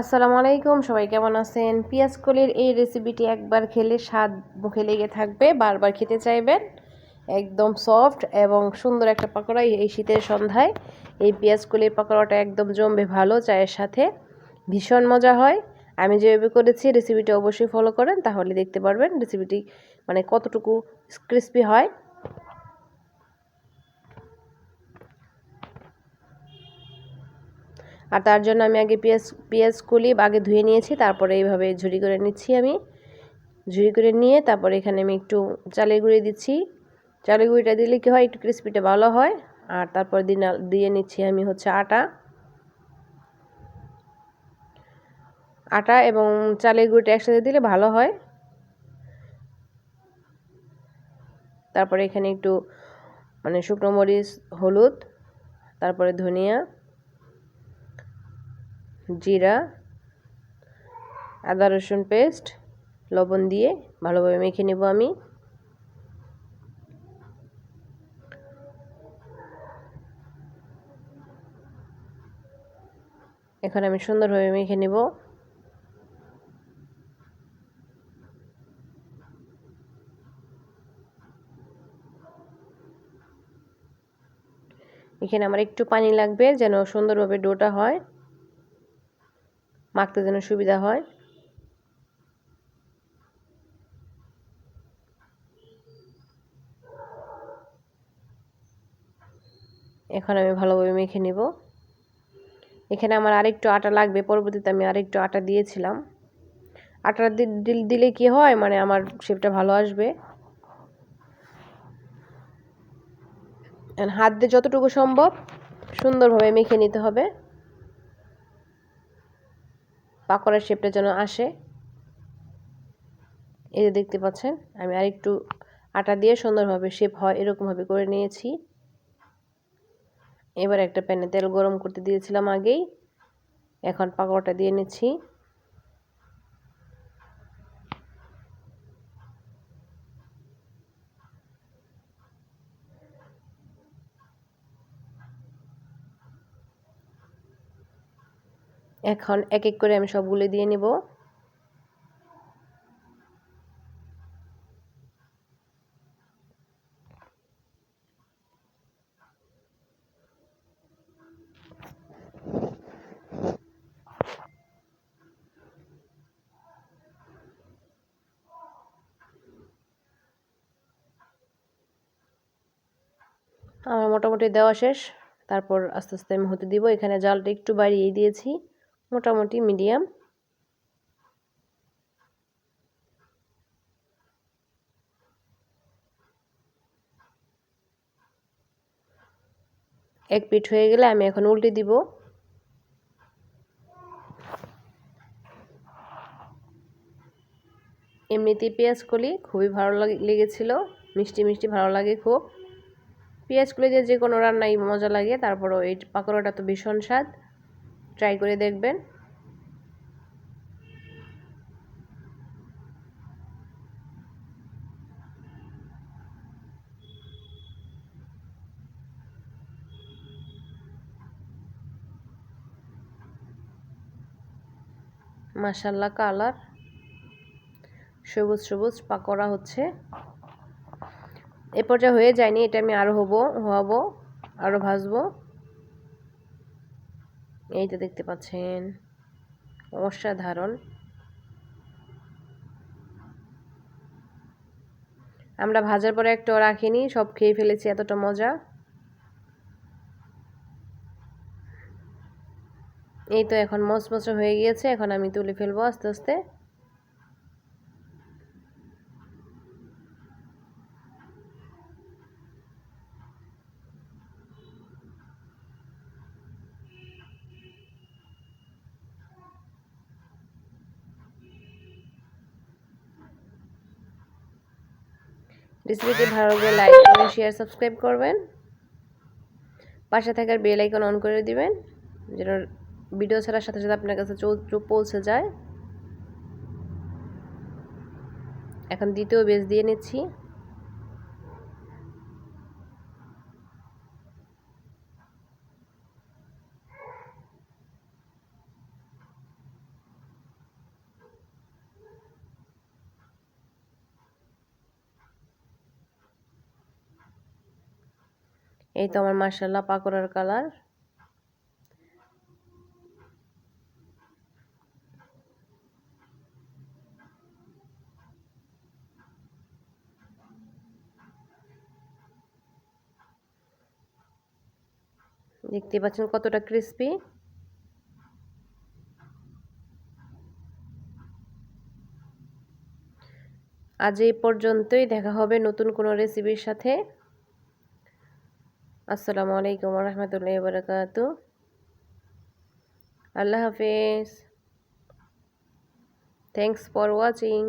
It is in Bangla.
আসসালামু আলাইকুম, সবাই কেমন আছেন? পেঁয়াজ কলির এই রেসিপিটি একবার খেলে স্বাদ মুখে লেগে থাকবে, বারবার খেতে চাইবেন। একদম সফট এবং সুন্দর একটা পাকোড়া এই শীতের সন্ধ্যায়। এই পেঁয়াজ কলির পাকোড়াটা একদম জমবে ভালো চায়ের সাথে। ভীষণ মজা হয়। আমি যেভাবে করেছি রেসিপিটি অবশ্যই ফলো করেন, তাহলে দেখতে পারবেন রেসিপিটি মানে কতটুকু ক্রিস্পি হয়। আর তার জন্য আমি আগে পেঁয়াজ পেঁয়াজ কুলি আগে ধুয়ে নিয়েছি, তারপরে এইভাবে ঝুড়ি করে নিচ্ছি আমি। ঝুড়ি করে নিয়ে তারপরে এখানে আমি একটু চালের গুঁড়ি দিচ্ছি। চালের গুঁড়িটা দিলে কী হয়, একটু ক্রিসপিটা ভালো হয়। আর তারপর দিয়ে নিচ্ছি আমি হচ্ছে আটা। আটা এবং চালের গুঁড়িটা একসাথে দিলে ভালো হয়। তারপরে এখানে একটু মানে শুকনো মরিচ, হলুদ, তারপরে ধনিয়া জিরা, আদা, রসুন পেস্ট, লবণ দিয়ে ভালোভাবে মেখে নেব আমি। এখন আমি সুন্দরভাবে মেখে নেব। এখানে আমার একটু পানি লাগবে যেন সুন্দরভাবে ডোটা হয়। মাখতে যেন সুবিধা হয়। এখন আমি ভালোভাবে মেখে নেব। এখানে আমার আরেকটু আটা লাগবে, পরবর্তীতে আমি আরেকটু আটা দিয়েছিলাম। আটা দিলে কি হয়? মানে আমার শেপটা ভালো আসবে। হাত দিয়ে যতটুকু সম্ভব সুন্দরভাবে মেখে নিতে হবে। পাকোড়ার শেপটা যেন আসে। এই যে দেখতে পাচ্ছেন, আমি আরেকটু আটা দিয়ে সুন্দরভাবে শেপ হয়, এরকমভাবে করে নিয়েছি। এবার একটা প্যানে তেল গরম করতে দিয়েছিলাম আগেই। এখন পাকোড়াটা দিয়ে নিচ্ছি। এখন এক এক করে আমি সবগুলো দিয়ে নিব। আমার মোটামুটি দেওয়া শেষ। তারপর আস্তে আস্তে আমি হতে দিব। এখানে জালটা একটু বাড়িয়ে দিয়েছি। মোটামুটি মিডিয়াম। এক পিঠ হয়ে গেলে আমি এখন উল্টে দিব। এমনিতেই পেঁয়াজ কলি, খুবই ভালো লেগেছিল। মিষ্টি মিষ্টি ভালো লাগে খুব। পেঁয়াজ কলি দিয়ে যে কোনো রান্নাই মজা লাগে, তারপরও এই পাকোড়াটা তো ভীষণ স্বাদ। ট্রাই করে দেখবেন। মাসাল্লা কালার। সবুজ সবুজ পাকোড়া হচ্ছে। এ পর্যায়ে হয়ে যায়নি, এটা আমি আরও হব, হওয়াবো আরও ভাজবো। এই তো দেখতে পাচ্ছেন। অসাধারণ। আমরা ভাজার পরে একটাও রাখিনি, সব খেয়ে ফেলেছি, এতটা মজা। এই তো এখন মচমচে হয়ে গিয়েছে, এখন আমি তুলে ফেলব আস্তে আস্তে। রেসিপিটি ভালো লাগলে লাইক করবেন শেয়ার সাবস্ক্রাইব করবেন। পাশে থাকার বেল আইকন অন করে দিবেন, যেন ভিডিও ছাড়ার সাথে সাথে আপনার কাছে পৌঁছে যায়। এখন দ্বিতীয় বেজ দিয়ে নিচ্ছি। এই তো আমার মার্শাল্লাহ পাকোড়ার কালার। দেখতে পাচ্ছেন কতটা ক্রিস্পি আজ এই পর্যন্তই দেখা হবে নতুন কোনো রেসিপির সাথে। আসসালামু আলাইকুম রহমতুল্লাহ বারকাত আল্লাহ হাফেজ। Thanks for watching